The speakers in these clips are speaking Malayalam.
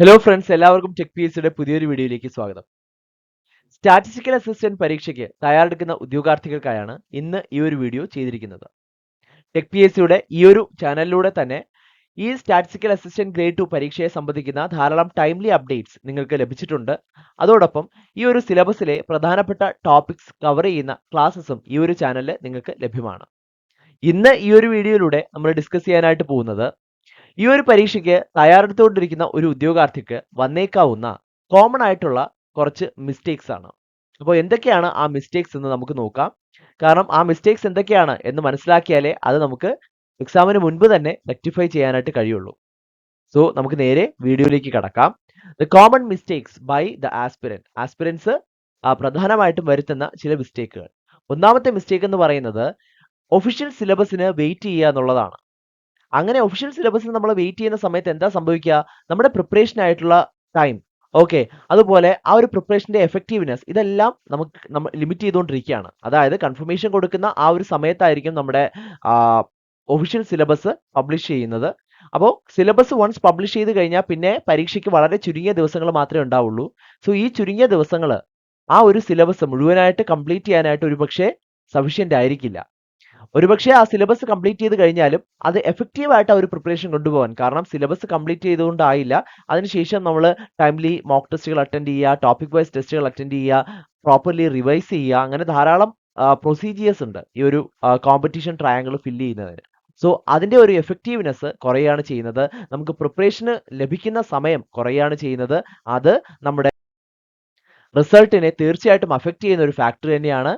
ഹലോ ഫ്രണ്ട്സ് എല്ലാവർക്കും ടെക് പി എസ് പുതിയൊരു വീഡിയോയിലേക്ക് സ്വാഗതം. സ്റ്റാറ്റിസ്റ്റിക്കൽ അസിസ്റ്റന്റ് പരീക്ഷയ്ക്ക് തയ്യാറെടുക്കുന്ന ഉദ്യോഗാർത്ഥികൾക്കായാണ് ഇന്ന് ഈ ഒരു വീഡിയോ ചെയ്തിരിക്കുന്നത്. ടെക് പി എസ് സിയുടെ ഈ ഒരു ചാനലിലൂടെ തന്നെ ഈ സ്റ്റാറ്റിസ്റ്റിക്കൽ അസിസ്റ്റന്റ് ഗ്രേഡ് ടു പരീക്ഷയെ സംബന്ധിക്കുന്ന ധാരാളം ടൈംലി അപ്ഡേറ്റ്സ് നിങ്ങൾക്ക് ലഭിച്ചിട്ടുണ്ട്. അതോടൊപ്പം ഈ ഒരു സിലബസിലെ പ്രധാനപ്പെട്ട ടോപ്പിക്സ് കവർ ചെയ്യുന്ന ക്ലാസ്സസും ഈ ഒരു ചാനലിൽ നിങ്ങൾക്ക് ലഭ്യമാണ്. ഇന്ന് ഈ ഒരു വീഡിയോയിലൂടെ നമ്മൾ ഡിസ്കസ് ചെയ്യാനായിട്ട് പോകുന്നത് ഈ ഒരു പരീക്ഷയ്ക്ക് തയ്യാറെടുത്തുകൊണ്ടിരിക്കുന്ന ഒരു ഉദ്യോഗാർത്ഥിക്ക് വന്നേക്കാവുന്ന കോമൺ ആയിട്ടുള്ള കുറച്ച് മിസ്റ്റേക്സ് ആണ്. അപ്പോൾ എന്തൊക്കെയാണ് ആ മിസ്റ്റേക്സ് എന്ന് നമുക്ക് നോക്കാം. കാരണം ആ മിസ്റ്റേക്സ് എന്തൊക്കെയാണ് എന്ന് മനസ്സിലാക്കിയാലേ അത് നമുക്ക് എക്സാമിന് മുൻപ് തന്നെ റെക്ടിഫൈ ചെയ്യാനായിട്ട് കഴിയുള്ളൂ. സോ നമുക്ക് നേരെ വീഡിയോയിലേക്ക് കടക്കാം. The common mistakes by the aspirant aspirants പ്രധാനമായിട്ടും വരുത്തുന്ന ചില മിസ്റ്റേക്കുകൾ ഒന്നാമത്തെ മിസ്റ്റേക്ക് എന്ന് പറയുന്നത് ഒഫീഷ്യൽ സിലബസിന് വെയിറ്റ് ചെയ്യുക എന്നുള്ളതാണ്. അങ്ങനെ ഒഫീഷ്യൽ സിലബസ് നമ്മൾ വെയിറ്റ് ചെയ്യുന്ന സമയത്ത് എന്താ സംഭവിക്കുക നമ്മുടെ പ്രിപ്പറേഷൻ ആയിട്ടുള്ള ടൈം ഓക്കെ അതുപോലെ ആ ഒരു പ്രിപ്പറേഷന്റെ എഫക്റ്റീവ്നെസ് ഇതെല്ലാം നമുക്ക് നമ്മൾ ലിമിറ്റ് ചെയ്തുകൊണ്ടിരിക്കുകയാണ്. അതായത് കൺഫർമേഷൻ കൊടുക്കുന്ന ആ ഒരു സമയത്തായിരിക്കും നമ്മുടെ ഒഫീഷ്യൽ സിലബസ് പബ്ലിഷ് ചെയ്യുന്നത്. അപ്പോൾ സിലബസ് വൺസ് പബ്ലിഷ് ചെയ്ത് കഴിഞ്ഞാൽ പിന്നെ പരീക്ഷയ്ക്ക് വളരെ ചുരുങ്ങിയ ദിവസങ്ങൾ മാത്രമേ ഉണ്ടാവുള്ളൂ. സോ ഈ ചുരുങ്ങിയ ദിവസങ്ങൾ ആ ഒരു സിലബസ് മുഴുവനായിട്ട് കംപ്ലീറ്റ് ചെയ്യാനായിട്ട് ഒരുപക്ഷെ സഫിഷ്യന്റ് ആയിരിക്കില്ല. ഒരുപക്ഷെ ആ സിലബസ് കംപ്ലീറ്റ് ചെയ്ത് കഴിഞ്ഞാലും അത് എഫക്റ്റീവ് ആയിട്ട് ആ ഒരു പ്രിപ്പറേഷൻ കൊണ്ടുപോകാൻ. കാരണം സിലബസ് കംപ്ലീറ്റ് ചെയ്തുകൊണ്ടായില്ല. അതിനുശേഷം നമ്മൾ ടൈംലി മോക്ക് ടെസ്റ്റുകൾ അറ്റൻഡ് ചെയ്യുക ടോപ്പിക് വൈസ് ടെസ്റ്റുകൾ അറ്റൻഡ് ചെയ്യുക പ്രോപ്പർലി റിവൈസ് ചെയ്യുക അങ്ങനെ ധാരാളം പ്രൊസീജിയേഴ്സ് ഉണ്ട് ഈ ഒരു കോമ്പറ്റീഷൻ ട്രയാങ്കിൾ ഫില്ല് ചെയ്യുന്നതിന്. സോ അതിന്റെ ഒരു എഫക്റ്റീവ്നെസ് കുറയാണ് ചെയ്യുന്നത്. നമുക്ക് പ്രിപ്പറേഷന് ലഭിക്കുന്ന സമയം കുറയാണ് ചെയ്യുന്നത്. അത് നമ്മുടെ റിസൾട്ടിനെ തീർച്ചയായിട്ടും അഫക്റ്റ് ചെയ്യുന്ന ഒരു ഫാക്ടർ തന്നെയാണ്.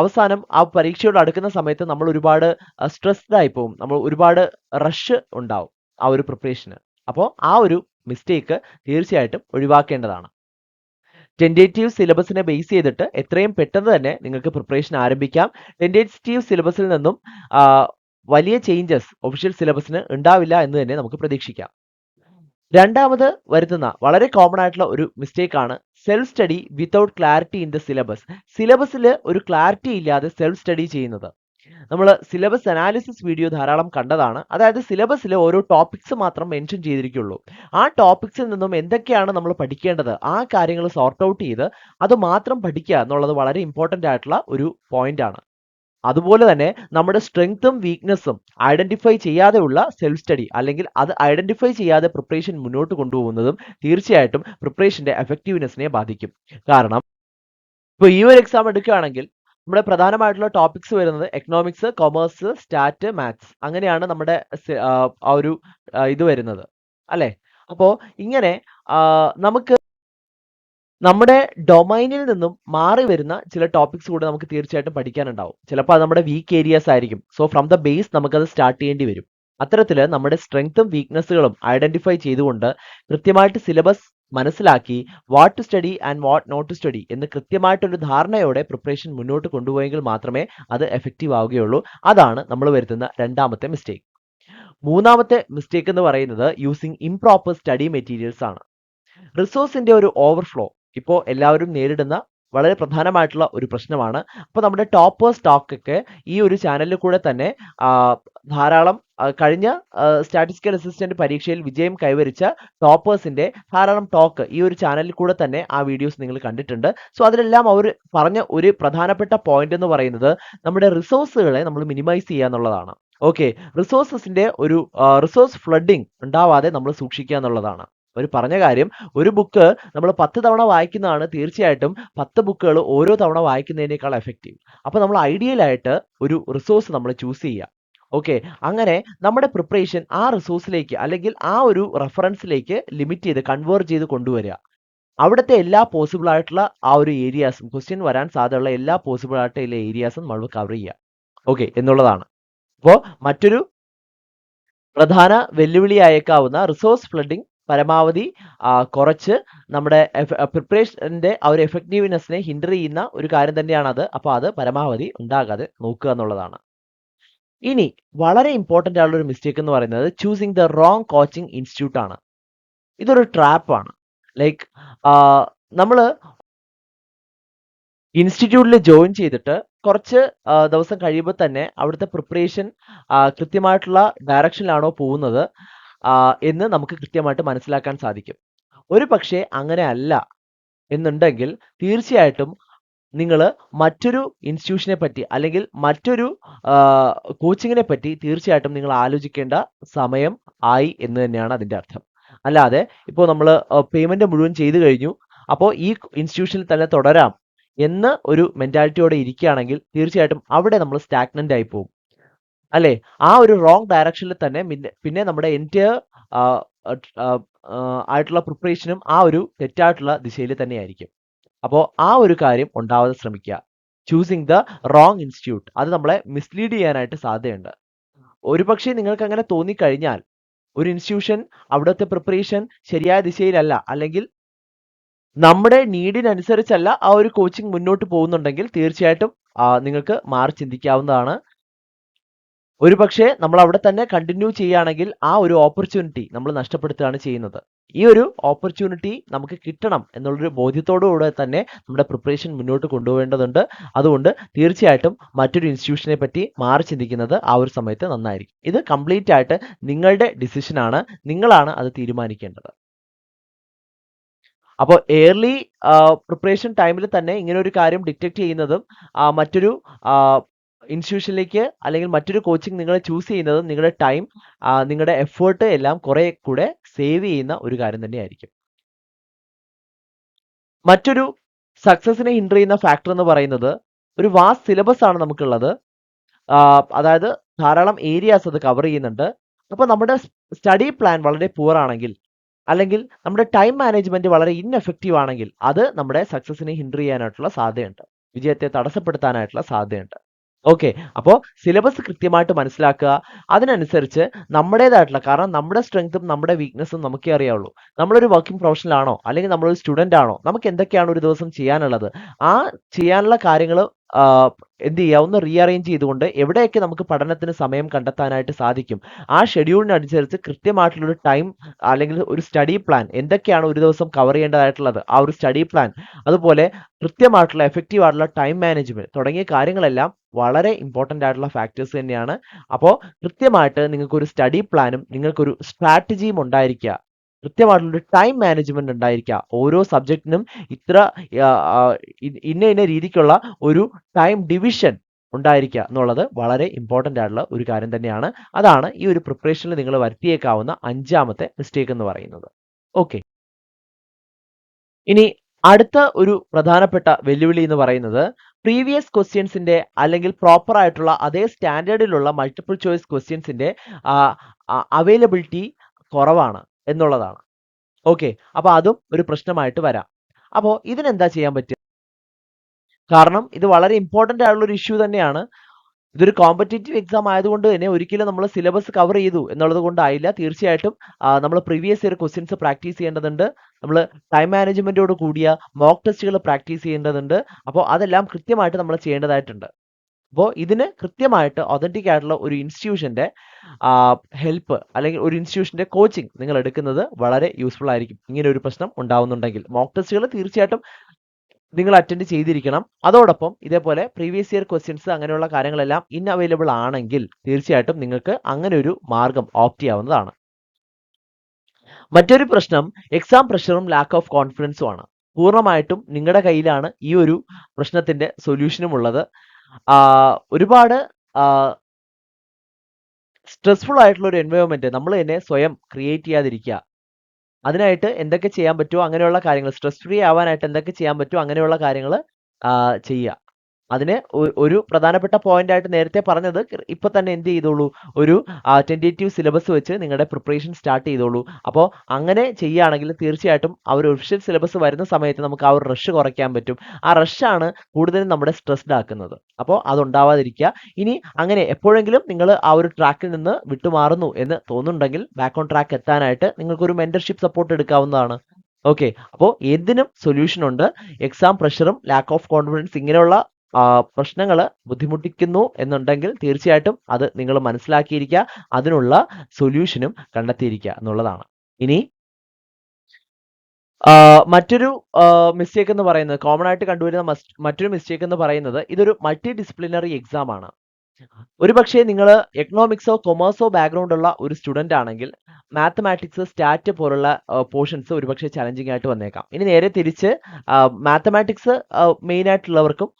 അവസാനം ആ പരീക്ഷയോട് അടുക്കുന്ന സമയത്ത് നമ്മൾ ഒരുപാട് സ്ട്രെസ്ഡ് ആയി പോകും നമ്മൾ ഒരുപാട് റഷ് ഉണ്ടാവും ആ ഒരു പ്രിപ്പറേഷന് അപ്പോൾ ആ ഒരു മിസ്റ്റേക്ക് തീർച്ചയായിട്ടും ഒഴിവാക്കേണ്ടതാണ്. ടെൻഡേറ്റീവ് സിലബസിനെ ബേസ് ചെയ്തിട്ട് എത്രയും പെട്ടെന്ന് തന്നെ നിങ്ങൾക്ക് പ്രിപ്പറേഷൻ ആരംഭിക്കാം. ടെൻഡേറ്റീവ് സിലബസിൽ നിന്നും വലിയ ചേഞ്ചസ് ഒഫീഷ്യൽ സിലബസിന് ഉണ്ടാവില്ല എന്ന് തന്നെ നമുക്ക് പ്രതീക്ഷിക്കാം. രണ്ടാമത് വരുത്തുന്ന വളരെ കോമൺ ആയിട്ടുള്ള ഒരു മിസ്റ്റേക്കാണ് self study without clarity in the syllabus സിലബസിൽ ഒരു ക്ലാരിറ്റി ഇല്ലാതെ സെൽഫ് സ്റ്റഡി ചെയ്യുന്നത്. നമ്മൾ സിലബസ് അനാലിസിസ് വീഡിയോ ധാരാളം കണ്ടതാണ്. അതായത് സിലബസിൽ ഓരോ ടോപ്പിക്സ് മാത്രം മെൻഷൻ ചെയ്തിരിക്കുള്ളൂ. ആ ടോപ്പിക്സിൽ നിന്നും എന്തൊക്കെയാണ് നമ്മൾ പഠിക്കേണ്ടത്? ആ കാര്യങ്ങൾ സോർട്ട് ഔട്ട് ചെയ്ത് അത് മാത്രം പഠിക്കുക എന്നുള്ളത് വളരെ ഇമ്പോർട്ടന്റ് ആയിട്ടുള്ള ഒരു പോയിന്റ് ആണ്. അതുപോലെ തന്നെ നമ്മുടെ സ്ട്രെങ്ത്തും വീക്ക്നെസ്സും ഐഡന്റിഫൈ ചെയ്യാതെയുള്ള സെൽഫ് സ്റ്റഡി അല്ലെങ്കിൽ അത് ഐഡന്റിഫൈ ചെയ്യാതെ പ്രിപ്പറേഷൻ മുന്നോട്ട് കൊണ്ടുപോകുന്നതും തീർച്ചയായിട്ടും പ്രിപ്പറേഷന്റെ എഫക്റ്റീവ്നെസ്സിനെ ബാധിക്കും. കാരണം ഇപ്പോൾ ഈ ഒരു എക്സാം എടുക്കുകയാണെങ്കിൽ നമ്മുടെ പ്രധാനമായിട്ടുള്ള ടോപ്പിക്സ് വരുന്നത് എക്കണോമിക്സ് കൊമേഴ്സ് സ്റ്റാറ്റ് മാത്സ് അങ്ങനെയാണ് നമ്മുടെ ആ ഒരു ഇത് വരുന്നത്. അല്ലെ? അപ്പോൾ ഇങ്ങനെ നമുക്ക് നമ്മുടെ ഡൊമൈനിൽ നിന്നും മാറി വരുന്ന ചില ടോപ്പിക്സ് കൂടെ നമുക്ക് തീർച്ചയായിട്ടും പഠിക്കാനുണ്ടാവും. ചിലപ്പോൾ അത് നമ്മുടെ വീക്ക് ഏരിയാസ് ആയിരിക്കും. സോ ഫ്രം ദ ബേസ് നമുക്കത് സ്റ്റാർട്ട് ചെയ്യേണ്ടി വരും. അത്തരത്തിൽ നമ്മുടെ സ്ട്രെങ്ത്തും വീക്ക്നെസ്സുകളും ഐഡന്റിഫൈ ചെയ്തുകൊണ്ട് കൃത്യമായിട്ട് സിലബസ് മനസ്സിലാക്കി what to study and what not to study എന്ന് കൃത്യമായിട്ടൊരു ധാരണയോടെ പ്രിപ്പറേഷൻ മുന്നോട്ട് കൊണ്ടുപോയെങ്കിൽ മാത്രമേ അത് എഫക്റ്റീവ് ആവുകയുള്ളൂ. അതാണ് നമ്മൾ വരുത്തുന്ന രണ്ടാമത്തെ മിസ്റ്റേക്ക് മൂന്നാമത്തെ മിസ്റ്റേക്ക് എന്ന് പറയുന്നത് യൂസിങ് ഇംപ്രോപ്പർ സ്റ്റഡി മെറ്റീരിയൽസ് ആണ്. റിസോഴ്സിന്റെ ഒരു ഓവർഫ്ലോ ഇപ്പോൾ എല്ലാവരും നേരിടുന്ന വളരെ പ്രധാനമായിട്ടുള്ള ഒരു പ്രശ്നമാണ്. അപ്പോൾ നമ്മുടെ ടോപ്പ് സ്റ്റോക്ക് ഒക്കെ ഈ ഒരു ചാനലിൽ കൂടെ തന്നെ ധാരാളം കഴിഞ്ഞ സ്റ്റാറ്റിസ്റ്റിക്കൽ അസിസ്റ്റന്റ് പരീക്ഷയിൽ വിജയം കൈവരിച്ച ടോപ്പേഴ്സിന്റെ ധാരാളം ടോക്ക് ഈ ഒരു ചാനലിൽ കൂടെ തന്നെ ആ വീഡിയോസ് നിങ്ങൾ കണ്ടിട്ടുണ്ട്. സോ അതിലെല്ലാം അവർ പറഞ്ഞ ഒരു പ്രധാനപ്പെട്ട പോയിന്റ് എന്ന് പറയുന്നത് നമ്മുടെ റിസോഴ്സുകളെ നമ്മൾ മിനിമൈസ് ചെയ്യുക എന്നുള്ളതാണ്. ഓക്കെ. റിസോഴ്സസിന്റെ ഒരു റിസോഴ്സ് ഫ്ലഡിംഗ് ഉണ്ടാവാതെ നമ്മൾ സൂക്ഷിക്കുക എന്നുള്ളതാണ്. അവർ പറഞ്ഞ കാര്യം ഒരു ബുക്ക് നമ്മൾ പത്ത് തവണ വായിക്കുന്നതാണ് തീർച്ചയായിട്ടും പത്ത് ബുക്കുകൾ ഓരോ തവണ വായിക്കുന്നതിനേക്കാൾ എഫക്റ്റീവ് അപ്പോൾ നമ്മൾ ഐഡിയൽ ആയിട്ട് ഒരു റിസോഴ്സ് നമ്മൾ ചൂസ് ചെയ്യുക ഓക്കെ അങ്ങനെ നമ്മുടെ പ്രിപ്പറേഷൻ ആ റിസോഴ്സിലേക്ക് അല്ലെങ്കിൽ ആ ഒരു റെഫറൻസിലേക്ക് ലിമിറ്റ് ചെയ്ത് കൺവേർട്ട് ചെയ്ത് കൊണ്ടുവരിക. അവിടുത്തെ എല്ലാ പോസിബിൾ ആയിട്ടുള്ള ആ ഒരു ഏരിയാസും ക്വസ്റ്റ്യൻ വരാൻ സാധ്യതയുള്ള എല്ലാ പോസിബിൾ ആയിട്ടുള്ള ഏരിയാസും നമ്മൾ കവർ ചെയ്യുക ഓക്കെ എന്നുള്ളതാണ്. അപ്പോൾ മറ്റൊരു പ്രധാന വെല്ലുവിളിയായേക്കാവുന്ന റിസോഴ്സ് ഫ്ലഡിംഗ് പരമാവധി കുറച്ച് നമ്മുടെ പ്രിപ്പറേഷന്റെ ആ ഒരു എഫക്റ്റീവ്നെസ്സിനെ ഹിൻഡർ ചെയ്യുന്ന ഒരു കാര്യം തന്നെയാണ് അത് അപ്പോൾ അത് പരമാവധി ഉണ്ടാകാതെ നോക്കുക എന്നുള്ളതാണ്. ഇനി വളരെ ഇമ്പോർട്ടന്റ് ആയിട്ടുള്ള ഒരു മിസ്റ്റേക്ക് എന്ന് പറയുന്നത് choosing the wrong coaching institute ആണ്. ഇതൊരു ട്രാപ്പാണ് ലൈക്ക് നമ്മൾ ഇൻസ്റ്റിറ്റ്യൂട്ടിൽ ജോയിൻ ചെയ്തിട്ട് കുറച്ച് ദിവസം കഴിയുമ്പോൾ തന്നെ അവിടുത്തെ പ്രിപ്പറേഷൻ കൃത്യമായിട്ടുള്ള ഡയറക്ഷനിലാണോ പോകുന്നത്. എന്ന് നമുക്ക് കൃത്യമായിട്ട് മനസ്സിലാക്കാൻ സാധിക്കും. ഒരു പക്ഷേ അങ്ങനെ അല്ല എന്നുണ്ടെങ്കിൽ തീർച്ചയായിട്ടും നിങ്ങൾ മറ്റൊരു ഇൻസ്റ്റിറ്റ്യൂഷനെ പറ്റി അല്ലെങ്കിൽ മറ്റൊരു കോച്ചിങ്ങിനെ പറ്റി തീർച്ചയായിട്ടും നിങ്ങൾ ആലോചിക്കേണ്ട സമയം ആയി എന്ന് തന്നെയാണ് അതിന്റെ അർത്ഥം. അല്ലാതെ ഇപ്പോൾ നമ്മൾ പേയ്മെന്റ് മുഴുവൻ ചെയ്തു കഴിഞ്ഞു അപ്പോൾ ഈ ഇൻസ്റ്റിറ്റ്യൂഷനിൽ തന്നെ തുടരാം എന്ന് ഒരു മെന്റാലിറ്റിയോടെ ഇരിക്കുകയാണെങ്കിൽ തീർച്ചയായിട്ടും അവിടെ നമ്മൾ സ്റ്റാഗ്നന്റ് ആയി പോകും. അല്ലേ? ആ ഒരു റോങ് ഡയറക്ഷനിൽ തന്നെ പിന്നെ നമ്മുടെ ആഹ് ആയിട്ടുള്ള പ്രിപ്പറേഷനും ആ ഒരു തെറ്റായിട്ടുള്ള ദിശയിൽ തന്നെയായിരിക്കും. അപ്പോൾ ആ ഒരു കാര്യം ഉണ്ടാവാതെ ശ്രമിക്കുക. ചൂസിങ് ദ റോങ് ഇൻസ്റ്റിറ്റ്യൂട്ട് അത് നമ്മളെ മിസ്ലീഡ് ചെയ്യാനായിട്ട് സാധ്യതയുണ്ട്. ഒരുപക്ഷേ നിങ്ങൾക്ക് അങ്ങനെ തോന്നിക്കഴിഞ്ഞാൽ ഒരു ഇൻസ്റ്റിറ്റ്യൂഷൻ അവിടുത്തെ പ്രിപ്പറേഷൻ ശരിയായ ദിശയിലല്ല അല്ലെങ്കിൽ നമ്മുടെ നീഡിനനുസരിച്ചല്ല ആ ഒരു കോച്ചിങ് മുന്നോട്ട് പോകുന്നുണ്ടെങ്കിൽ തീർച്ചയായിട്ടും നിങ്ങൾക്ക് മാറി ചിന്തിക്കാവുന്നതാണ്. ഒരുപക്ഷേ നമ്മൾ അവിടെ തന്നെ കണ്ടിന്യൂ ചെയ്യുകയാണെങ്കിൽ ആ ഒരു ഓപ്പർച്യൂണിറ്റി നമ്മൾ നഷ്ടപ്പെടുത്തുകയാണ് ചെയ്യുന്നത്. ഈ ഒരു ഓപ്പർച്യൂണിറ്റി നമുക്ക് കിട്ടണം എന്നുള്ളൊരു ബോധ്യത്തോടുകൂടെ തന്നെ നമ്മുടെ പ്രിപ്പറേഷൻ മുന്നോട്ട് കൊണ്ടുപോകേണ്ടതുണ്ട്. അതുകൊണ്ട് തീർച്ചയായിട്ടും മറ്റൊരു ഇൻസ്റ്റിറ്റ്യൂഷനെ പറ്റി മാറി ചിന്തിക്കുന്നത് ആ ഒരു സമയത്ത് നന്നായിരിക്കും. ഇത് കംപ്ലീറ്റ് ആയിട്ട് നിങ്ങളുടെ ഡിസിഷനാണ്. നിങ്ങളാണ് അത് തീരുമാനിക്കേണ്ടത്. അപ്പോൾ ആഹ് പ്രിപ്പറേഷൻ ടൈമിൽ തന്നെ ഇങ്ങനെ ഒരു കാര്യം ഡിറ്റക്ട് ചെയ്യുന്നതും മറ്റൊരു ഇൻസ്റ്റിറ്റ്യൂഷനിലേക്ക് അല്ലെങ്കിൽ മറ്റൊരു കോച്ചിങ് നിങ്ങൾ ചൂസ് ചെയ്യുന്നത് നിങ്ങളുടെ ടൈം നിങ്ങളുടെ എഫേർട്ട് എല്ലാം കുറെ കൂടെ സേവ് ചെയ്യുന്ന ഒരു കാര്യം തന്നെയായിരിക്കും. മറ്റൊരു സക്സസിനെ ഹിൻഡർ ചെയ്യുന്ന ഫാക്ടർ എന്ന് പറയുന്നത് ഒരു വാസ് സിലബസ് ആണ് നമുക്കുള്ളത്. അതായത് ധാരാളം ഏരിയാസ് അത് കവർ ചെയ്യുന്നുണ്ട്. അപ്പൊ നമ്മുടെ സ്റ്റഡി പ്ലാൻ വളരെ പുവർ ആണെങ്കിൽ അല്ലെങ്കിൽ നമ്മുടെ ടൈം മാനേജ്മെന്റ് വളരെ ഇൻഎഫക്റ്റീവ് ആണെങ്കിൽ അത് നമ്മുടെ സക്സസിനെ ഹിൻഡർ ചെയ്യാനായിട്ടുള്ള സാധ്യതയുണ്ട്. വിജയത്തെ തടസ്സപ്പെടുത്താനായിട്ടുള്ള സാധ്യതയുണ്ട്. ഓക്കെ. അപ്പോൾ സിലബസ് കൃത്യമായിട്ട് മനസ്സിലാക്കുക. അതിനനുസരിച്ച് നമ്മുടേതായിട്ടുള്ള കാരണം നമ്മുടെ സ്ട്രെങ്ത്തും നമ്മുടെ വീക്ക്നെസ്സും നമുക്കേ അറിയാവുള്ളൂ. നമ്മളൊരു വർക്കിംഗ് പ്രൊഫഷണൽ ആണോ അല്ലെങ്കിൽ നമ്മളൊരു സ്റ്റുഡന്റ് ആണോ നമുക്ക് എന്തൊക്കെയാണ് ഒരു ദിവസം ചെയ്യാനുള്ളത് ആ ചെയ്യാനുള്ള കാര്യങ്ങൾ എന്ത് ചെയ്യുക ഒന്ന് റീഅറേഞ്ച് ചെയ്തുകൊണ്ട് എവിടെയൊക്കെ നമുക്ക് പഠനത്തിന് സമയം കണ്ടെത്താനായിട്ട് സാധിക്കും. ആ ഷെഡ്യൂളിനനുസരിച്ച് കൃത്യമായിട്ടുള്ളൊരു ടൈം അല്ലെങ്കിൽ ഒരു സ്റ്റഡി പ്ലാൻ എന്തൊക്കെയാണ് ഒരു ദിവസം കവർ ചെയ്യേണ്ടതായിട്ടുള്ളത് ആ ഒരു സ്റ്റഡി പ്ലാൻ അതുപോലെ കൃത്യമായിട്ടുള്ള എഫക്റ്റീവ് ആയിട്ടുള്ള ടൈം മാനേജ്മെന്റ് തുടങ്ങിയ കാര്യങ്ങളെല്ലാം വളരെ ഇമ്പോർട്ടന്റ് ആയിട്ടുള്ള ഫാക്ടേഴ്സ് തന്നെയാണ്. അപ്പോൾ കൃത്യമായിട്ട് നിങ്ങൾക്കൊരു സ്റ്റഡി പ്ലാനും നിങ്ങൾക്കൊരു സ്ട്രാറ്റജിയും ഉണ്ടായിരിക്കുക. കൃത്യമായിട്ടുള്ള ഒരു ടൈം മാനേജ്മെന്റ് ഉണ്ടായിരിക്കുക. ഓരോ സബ്ജക്റ്റിനും ഇത്ര ഇന്ന ഇന്ന രീതിക്കുള്ള ഒരു ടൈം ഡിവിഷൻ ഉണ്ടായിരിക്കുക എന്നുള്ളത് വളരെ ഇമ്പോർട്ടന്റ് ആയിട്ടുള്ള ഒരു കാര്യം തന്നെയാണ്. അതാണ് ഈ ഒരു പ്രിപ്പറേഷനിൽ നിങ്ങൾ വരുത്തിയേക്കാവുന്ന അഞ്ചാമത്തെ മിസ്റ്റേക്ക് എന്ന് പറയുന്നത്. ഓക്കെ. ഇനി അടുത്ത ഒരു പ്രധാനപ്പെട്ട വെല്ലുവിളി എന്ന് പറയുന്നത് പ്രീവിയസ് ക്വസ്റ്റ്യൻസിന്റെ അല്ലെങ്കിൽ പ്രോപ്പർ ആയിട്ടുള്ള അതേ സ്റ്റാൻഡേർഡിലുള്ള മൾട്ടിപ്പിൾ ചോയ്സ് ക്വസ്റ്റ്യൻസിന്റെ അവൈലബിലിറ്റി കുറവാണ് എന്നുള്ളതാണ്. ഓക്കെ. അപ്പോൾ അതും ഒരു പ്രശ്നമായിട്ട് വരാം. അപ്പോൾ ഇതിനെന്താ ചെയ്യാൻ പറ്റുക? കാരണം ഇത് വളരെ ഇമ്പോർട്ടന്റ് ആയിട്ടുള്ള ഒരു ഇഷ്യൂ തന്നെയാണ്. ഇതൊരു കോമ്പറ്റേറ്റീവ് എക്സാം ആയതുകൊണ്ട് തന്നെ ഒരിക്കലും നമ്മൾ സിലബസ് കവർ ചെയ്തു എന്നുള്ളത് കൊണ്ടായില്ല. തീർച്ചയായിട്ടും നമ്മൾ പ്രീവിയസ് ഇയർ ക്വസ്റ്റ്യൻസ് പ്രാക്ടീസ് ചെയ്യേണ്ടതുണ്ട്. നമ്മൾ ടൈം മാനേജ്മെന്റോട് കൂടിയ മോക്ക് ടെസ്റ്റുകൾ പ്രാക്ടീസ് ചെയ്യേണ്ടതുണ്ട്. അപ്പോൾ അതെല്ലാം കൃത്യമായിട്ട് നമ്മൾ ചെയ്യേണ്ടതായിട്ടുണ്ട്. അപ്പോ ഇതിന് കൃത്യമായിട്ട് ഒതന്റിക് ആയിട്ടുള്ള ഒരു ഇൻസ്റ്റിറ്റ്യൂഷന്റെ ഹെൽപ്പ് അല്ലെങ്കിൽ ഒരു ഇൻസ്റ്റിറ്റ്യൂഷന്റെ കോച്ചിങ് നിങ്ങൾ എടുക്കുന്നത് വളരെ യൂസ്ഫുൾ ആയിരിക്കും. ഇങ്ങനെ ഒരു പ്രശ്നം ഉണ്ടാവുന്നുണ്ടെങ്കിൽ. മോക്ക് ടെസ്റ്റുകൾ തീർച്ചയായിട്ടും നിങ്ങൾ അറ്റൻഡ് ചെയ്തിരിക്കണം. അതോടൊപ്പം ഇതേപോലെ പ്രീവിയസ് ഇയർ ക്വസ്റ്റ്യൻസ് അങ്ങനെയുള്ള കാര്യങ്ങളെല്ലാം ഇൻ അവൈലബിൾ ആണെങ്കിൽ തീർച്ചയായിട്ടും നിങ്ങൾക്ക് അങ്ങനെ ഒരു മാർഗം ഓപ്റ്റ് ചെയ്യാവുന്നതാണ്. മറ്റൊരു പ്രശ്നം എക്സാം പ്രഷറും ലാക്ക് ഓഫ് കോൺഫിഡൻസും ആണ്. പൂർണമായിട്ടും നിങ്ങളുടെ കയ്യിലാണ് ഈ ഒരു പ്രശ്നത്തിന്റെ സൊല്യൂഷനും ഉള്ളത്. ഒരുപാട് സ്ട്രെസ്ഫുൾ ആയിട്ടുള്ള ഒരു എൻവയോൺമെന്റ് നമ്മൾ തന്നെ സ്വയം ക്രിയേറ്റ് ചെയ്യാതിരിക്കുക. അതിനായിട്ട് എന്തൊക്കെ ചെയ്യാൻ പറ്റുമോ അങ്ങനെയുള്ള കാര്യങ്ങൾ സ്ട്രെസ് ഫ്രീ ആവാനായിട്ട് എന്തൊക്കെ ചെയ്യാൻ പറ്റുമോ അങ്ങനെയുള്ള കാര്യങ്ങൾ ചെയ്യുക. അതിന് ഒരു പ്രധാനപ്പെട്ട പോയിന്റ് ആയിട്ട് നേരത്തെ പറഞ്ഞത് ഇപ്പൊ തന്നെ എന്ത് ചെയ്തോളൂ ഒരു ടെന്റേറ്റീവ് സിലബസ് വെച്ച് നിങ്ങളുടെ പ്രിപ്പറേഷൻ സ്റ്റാർട്ട് ചെയ്തോളൂ. അപ്പോൾ അങ്ങനെ ചെയ്യുകയാണെങ്കിൽ തീർച്ചയായിട്ടും ആ ഒരു ഒഫീഷ്യൽ സിലബസ് വരുന്ന സമയത്ത് നമുക്ക് ആ ഒരു റഷ് കുറയ്ക്കാൻ പറ്റും. ആ റഷാണ് കൂടുതലും നമ്മുടെ സ്ട്രെസ്ഡ് ആക്കുന്നത്. അപ്പോൾ അതുണ്ടാവാതിരിക്കുക. ഇനി അങ്ങനെ എപ്പോഴെങ്കിലും നിങ്ങൾ ആ ഒരു ട്രാക്കിൽ നിന്ന് വിട്ടുമാറുന്നു എന്ന് തോന്നുന്നുണ്ടെങ്കിൽ ബാക്ക് ഓൺ ട്രാക്ക് എത്താനായിട്ട് നിങ്ങൾക്കൊരു മെന്റർഷിപ്പ് സപ്പോർട്ട് എടുക്കാവുന്നതാണ്. ഓക്കെ. അപ്പോൾ എന്തിനും സൊല്യൂഷൻ ഉണ്ട്. എക്സാം പ്രഷറും ലാക്ക് ഓഫ് കോൺഫിഡൻസ് ഇങ്ങനെയുള്ള പ്രശ്നങ്ങൾ ബുദ്ധിമുട്ടിക്കുന്നു എന്നുണ്ടെങ്കിൽ തീർച്ചയായിട്ടും അത് നിങ്ങൾ മനസ്സിലാക്കിയിരിക്കുക. അതിനുള്ള സൊല്യൂഷനും കണ്ടെത്തിയിരിക്കുക എന്നുള്ളതാണ്. ഇനി മറ്റൊരു മിസ്റ്റേക്ക് എന്ന് പറയുന്നത് കോമൺ ആയിട്ട് കണ്ടുവരുന്ന മറ്റൊരു മിസ്റ്റേക്ക് എന്ന് പറയുന്നത് ഇതൊരു മൾട്ടി ഡിസിപ്ലിനറി എക്സാം ആണ്. ഒരു പക്ഷേ നിങ്ങൾ എക്കണോമിക്സോ കൊമേഴ്സോ ബാക്ക്ഗ്രൗണ്ട് ഉള്ള ഒരു സ്റ്റുഡന്റ് ആണെങ്കിൽ മാത്തമാറ്റിക്സ് സ്റ്റാറ്റ് പോലുള്ള പോർഷൻസ് ഒരുപക്ഷെ ചലഞ്ചിങ് ആയിട്ട് വന്നേക്കാം. ഇനി നേരെ തിരിച്ച് മാത്തമാറ്റിക്സ് മെയിൻ ആയിട്ടുള്ളവർക്കും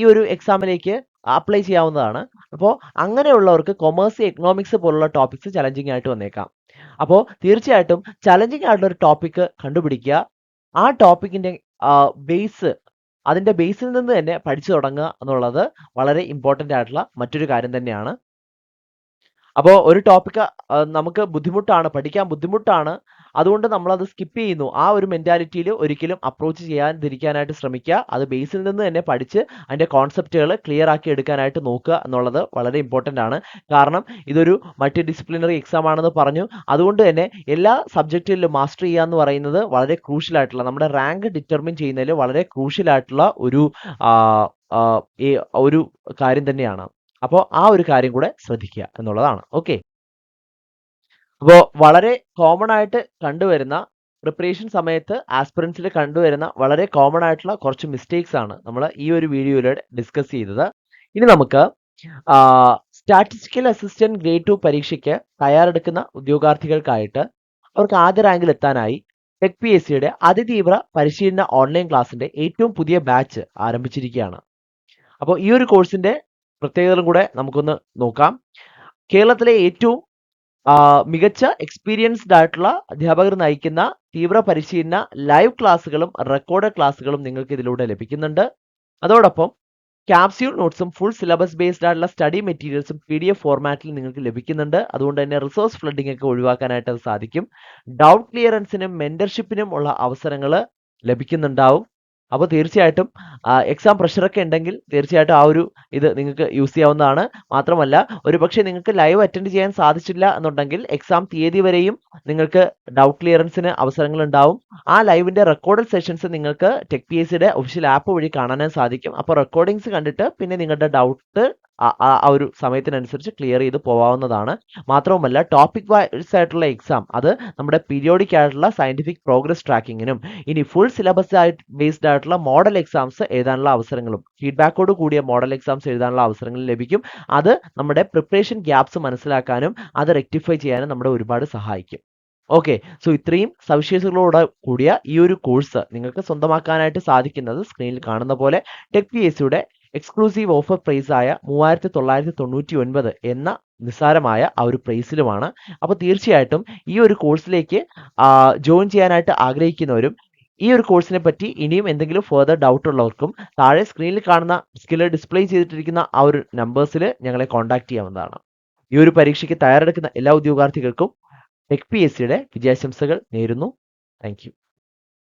ഈ ഒരു എക്സാമിലേക്ക് അപ്ലൈ ചെയ്യാവുന്നതാണ്. അപ്പോൾ അങ്ങനെയുള്ളവർക്ക് കൊമേഴ്സ് എക്കണോമിക്സ് പോലുള്ള ടോപ്പിക്സ് ചലഞ്ചിങ് ആയിട്ട് വന്നേക്കാം. അപ്പോൾ തീർച്ചയായിട്ടും ചലഞ്ചിങ് ആയിട്ടുള്ള ഒരു ടോപ്പിക്ക് കണ്ടുപിടിക്കുക. ആ ടോപ്പിക്കിന്റെ ബേസ് അതിന്റെ ബേസിൽ നിന്ന് തന്നെ പഠിച്ചു തുടങ്ങുക എന്നുള്ളത് വളരെ ഇമ്പോർട്ടന്റ് ആയിട്ടുള്ള മറ്റൊരു കാര്യം തന്നെയാണ്. അപ്പോൾ ഒരു ടോപ്പിക് നമുക്ക് ബുദ്ധിമുട്ടാണ് പഠിക്കാൻ ബുദ്ധിമുട്ടാണ്. അതുകൊണ്ട് നമ്മളത് സ്കിപ്പ് ചെയ്യുന്നു. ആ ഒരു മെന്റാലിറ്റിയിൽ ഒരിക്കലും അപ്രോച്ച് ചെയ്യാതിരിക്കാനായിട്ട് ശ്രമിക്കുക. അത് ബേസിൽ നിന്ന് തന്നെ പഠിച്ച് അതിന്റെ കോൺസെപ്റ്റുകൾ ക്ലിയർ ആക്കി എടുക്കാനായിട്ട് നോക്കുക എന്നുള്ളത് വളരെ ഇമ്പോർട്ടന്റ് ആണ്. കാരണം ഇതൊരു മൾട്ടി ഡിസിപ്ലിനറി എക്സാം ആണെന്ന് പറഞ്ഞു. അതുകൊണ്ട് തന്നെ എല്ലാ സബ്ജക്റ്റിലും മാസ്റ്റർ ചെയ്യുക എന്ന് പറയുന്നത് വളരെ ക്രൂഷ്യലായിട്ടുള്ള നമ്മുടെ റാങ്ക് ഡിറ്റർമിൻ ചെയ്യുന്നതിൽ വളരെ ക്രൂഷ്യലായിട്ടുള്ള ഒരു ഒരു കാര്യം തന്നെയാണ്. അപ്പോൾ ആ ഒരു കാര്യം കൂടെ ശ്രദ്ധിക്കുക എന്നുള്ളതാണ്. ഓക്കെ. അപ്പോൾ വളരെ കോമൺ ആയിട്ട് കണ്ടുവരുന്ന പ്രിപ്പറേഷൻ സമയത്ത് ആസ്പിറൻസിൽ കണ്ടുവരുന്ന വളരെ കോമൺ ആയിട്ടുള്ള കുറച്ച് മിസ്റ്റേക്സ് ആണ് നമ്മൾ ഈ ഒരു വീഡിയോയിലൂടെ ഡിസ്കസ് ചെയ്തത്. ഇനി നമുക്ക് സ്റ്റാറ്റിസ്റ്റിക്കൽ അസിസ്റ്റന്റ് ഗ്രേഡ് ടു പരീക്ഷയ്ക്ക് തയ്യാറെടുക്കുന്ന ഉദ്യോഗാർത്ഥികൾക്കായിട്ട് അവർക്ക് ആദ്യ റാങ്കിൽ എത്താനായി ടെക് പി എസ് സിയുടെ അതിതീവ്ര പരിശീലന ഓൺലൈൻ ക്ലാസിന്റെ ഏറ്റവും പുതിയ ബാച്ച് ആരംഭിച്ചിരിക്കുകയാണ്. അപ്പോൾ ഈ ഒരു കോഴ്സിന്റെ പ്രത്യേകതകളും കൂടെ നമുക്കൊന്ന് നോക്കാം. കേരളത്തിലെ ഏറ്റവും മികച്ച എക്സ്പീരിയൻസ്ഡ് ആയിട്ടുള്ള അധ്യാപകർ നയിക്കുന്ന തീവ്ര പരിശീലന ലൈവ് ക്ലാസ്സുകളും റെക്കോർഡ് ക്ലാസ്സുകളും നിങ്ങൾക്ക് ഇതിലൂടെ ലഭിക്കുന്നുണ്ട്. അതോടൊപ്പം ക്യാപ്സ്യൂൾ നോട്ട്സും ഫുൾ സിലബസ് ബേസ്ഡ് ആയിട്ടുള്ള സ്റ്റഡി മെറ്റീരിയൽസും പി ഡി എഫ് ഫോർമാറ്റിൽ നിങ്ങൾക്ക് ലഭിക്കുന്നുണ്ട്. അതുകൊണ്ട് തന്നെ റിസോഴ്സ് ഫ്ലഡിംഗ് ഒക്കെ ഒഴിവാക്കാനായിട്ട് അത് സാധിക്കും. ഡൗട്ട് ക്ലിയറൻസിനും മെന്റർഷിപ്പിനും ഉള്ള അവസരങ്ങൾ ലഭിക്കുന്നുണ്ടാവും. അപ്പോൾ തീർച്ചയായിട്ടും എക്സാം പ്രഷറൊക്കെ ഉണ്ടെങ്കിൽ തീർച്ചയായിട്ടും ആ ഒരു ഇത് നിങ്ങൾക്ക് യൂസ് ചെയ്യാവുന്നതാണ്. മാത്രമല്ല ഒരുപക്ഷെ നിങ്ങൾക്ക് ലൈവ് അറ്റൻഡ് ചെയ്യാൻ സാധിച്ചില്ല എന്നുണ്ടെങ്കിൽ എക്സാം തീയതി വരെയും നിങ്ങൾക്ക് ഡൗട്ട് ക്ലിയറൻസിന് അവസരങ്ങൾ ഉണ്ടാവും. ആ ലൈവിന്റെ റെക്കോർഡഡ് സെഷൻസ് നിങ്ങൾക്ക് ടെക് പി എസ് സിയുടെ ഒഫീഷ്യൽ ആപ്പ് വഴി കാണാനും സാധിക്കും. അപ്പോൾ റെക്കോർഡിങ്സ് കണ്ടിട്ട് പിന്നെ നിങ്ങളുടെ ഡൗട്ട് ആ ഒരു സമയത്തിനനുസരിച്ച് ക്ലിയർ ചെയ്ത് പോവാവുന്നതാണ്. മാത്രവുമല്ല ടോപ്പിക് വൈസ് ആയിട്ടുള്ള എക്സാം അത് നമ്മുടെ പീരിയോഡിക് ആയിട്ടുള്ള സയന്റിഫിക് പ്രോഗ്രസ് ട്രാക്കിങ്ങിനും ഇനി ഫുൾ സിലബസ് ആയിട്ട് ബേസ്ഡ് ആയിട്ടുള്ള മോഡൽ എക്സാംസ് എഴുതാനുള്ള അവസരങ്ങളും ഫീഡ്ബാക്കോട് കൂടിയ മോഡൽ എക്സാംസ് എഴുതാനുള്ള അവസരങ്ങൾ ലഭിക്കും. അത് നമ്മുടെ പ്രിപ്പറേഷൻ ഗ്യാപ്സ് മനസ്സിലാക്കാനും അത് റെക്ടിഫൈ ചെയ്യാനും നമ്മുടെ ഒരുപാട് സഹായിക്കും. ഓക്കെ സോ ഇത്രയും സവിശേഷതകളോട് കൂടിയ ഈ ഒരു കോഴ്സ് നിങ്ങൾക്ക് സ്വന്തമാക്കാനായിട്ട് സാധിക്കുന്നത് സ്ക്രീനിൽ കാണുന്ന പോലെ ടെക് പി എസ് സിയുടെ എക്സ്ക്ലൂസീവ് ഓഫർ പ്രൈസ് ആയ മൂവായിരത്തി തൊള്ളായിരത്തി തൊണ്ണൂറ്റി ഒൻപത് എന്ന നിസ്സാരമായ ആ ഒരു പ്രൈസിലുമാണ് അപ്പോൾ തീർച്ചയായിട്ടും ഈ ഒരു കോഴ്സിലേക്ക് ജോയിൻ ചെയ്യാനായിട്ട് ആഗ്രഹിക്കുന്നവരും ഈ ഒരു കോഴ്സിനെ പറ്റി ഇനിയും എന്തെങ്കിലും ഫെർദർ ഡൗട്ട് ഉള്ളവർക്കും താഴെ സ്ക്രീനിൽ കാണുന്ന സ്കില്ല് ഡിസ്പ്ലേ ചെയ്തിട്ടിരിക്കുന്ന ആ ഒരു നമ്പേഴ്സിൽ ഞങ്ങളെ കോൺടാക്ട് ചെയ്യാവുന്നതാണ്. ഈ ഒരു പരീക്ഷയ്ക്ക് തയ്യാറെടുക്കുന്ന എല്ലാ ഉദ്യോഗാർത്ഥികൾക്കും ടെക് പി എസ് സിയുടെ വിജയാശംസകൾ നേരുന്നു. താങ്ക്